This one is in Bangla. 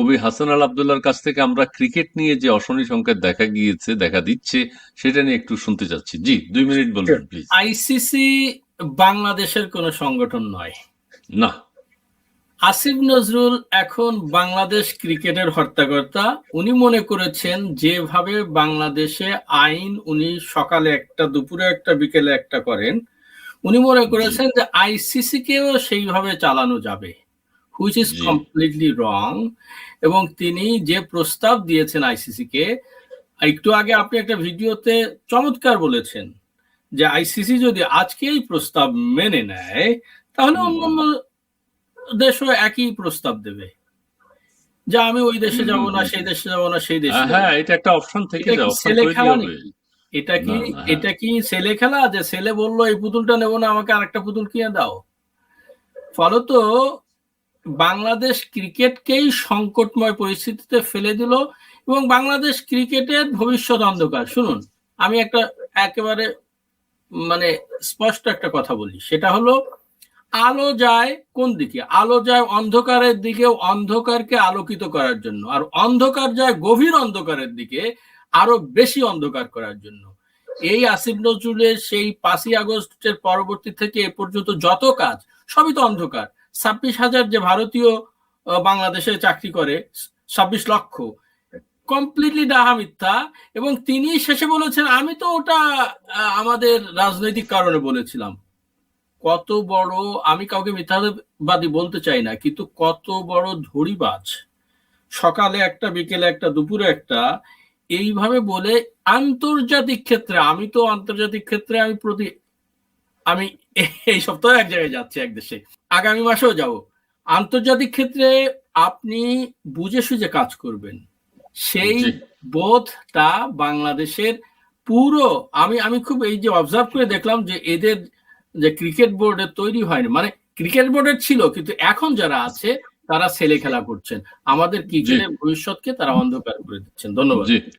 কবি হাসান আল আবদুল্লার কাছ থেকে আমরা ক্রিকেট নিয়ে যে অশনি সংকেত দেখা গিয়েছে দেখা দিচ্ছে সেটা নিয়ে একটু শুনতে চাচ্ছি। জি দুই মিনিট বলবেন প্লিজ আইসিসি বাংলাদেশের কোন সংগঠন নয়। না। আসিফ নজরুল এখন বাংলাদেশ ক্রিকেটের হর্তাকর্তা। উনি মনে করেছেন যেভাবে বাংলাদেশে আইন উনি সকালে একটা দুপুরে একটা বিকেলে একটা করেন উনি মনে করেছেন যে আইসিসি কেও সেইভাবে চালানো যাবে। হুইচ ইজ কমপ্লিটলি রং এবং তিনি যে প্রস্তাব দিয়েছেন আইসিসি কে একটু আগে আপনি একটা ভিডিওতে চমৎকার বলেছেন যে আইসিসি যদি আজকেই প্রস্তাব মেনে নেয় তাহলে। অন্যান্য দেশও একই প্রস্তাব দেবে। যে আমি ওই দেশে যাব না সেই দেশে যাব না সেই দেশে হ্যাঁ এটা একটা অপশন থেকে ছেলে খেলা? এটা কি হ্যাঁ। এটা কি ছেলে খেলা? যে ছেলে বলল এই পুতুলটা নেব না আমাকে আরেকটা পুতুল কিনে দাও। ফলত বাংলাদেশ ক্রিকেটকেই সংকটময় পরিস্থিতিতে ফেলে দিল এবং বাংলাদেশ ক্রিকেটের ভবিষ্যৎ অন্ধকার। শুনুন, আমি একটা একেবারে মানে স্পষ্ট একটা কথা বলি। সেটা হলো, আলো যায় কোন দিকে? আলো যায় অন্ধকারের দিকে, অন্ধকারকে আলোকিত করার জন্য। আর অন্ধকার যায় গভীর অন্ধকারের দিকে, আরও বেশি অন্ধকার করার জন্য। এই আসিফ নজরুলের সেই পাঁচই আগস্টের পরবর্তী থেকে এ পর্যন্ত যত কাজ, সবই তো অন্ধকার। ছাব্বিশ হাজার যে ভারতীয় বাংলাদেশে চাকরি করে, ছাব্বিশ লক্ষ। কমপ্লিটলি ডাহা মিথ্যা। এবং তিনি শেষে বলেছেন, আমি তো ওটা আমাদের রাজনৈতিক কারণে বলেছিলাম। কত বড়, আমি কাউকে মিথ্যাবাদী বলতে চাই না, কিন্তু কত বড় ধরিবাজ সকালে একটা, বিকেলে একটা, দুপুরে একটা, এইভাবে বলে আন্তর্জাতিক ক্ষেত্রে, আমি তো আন্তর্জাতিক ক্ষেত্রে আমি প্রতি আমি এই সপ্তাহে এক জায়গায় যাচ্ছি এক দেশে। আগামী মাসেও যাব। আন্তর্জাতিক ক্ষেত্রে আপনি বুঝে সুঝে কাজ করবেন। সেই বোধটা বাংলাদেশের পুরো আমি আমি খুব এই যে অবজার্ভ করে দেখলাম যে এদের যে ক্রিকেট বোর্ডের তৈরি হয়নি। মানে ক্রিকেট বোর্ডের ছিল কিন্তু এখন যারা আছে তারা ছেলে খেলা করছেন। আমাদের ক্রিকেটের ভবিষ্যৎকে তারা অন্ধকার করে দিচ্ছেন। ধন্যবাদ।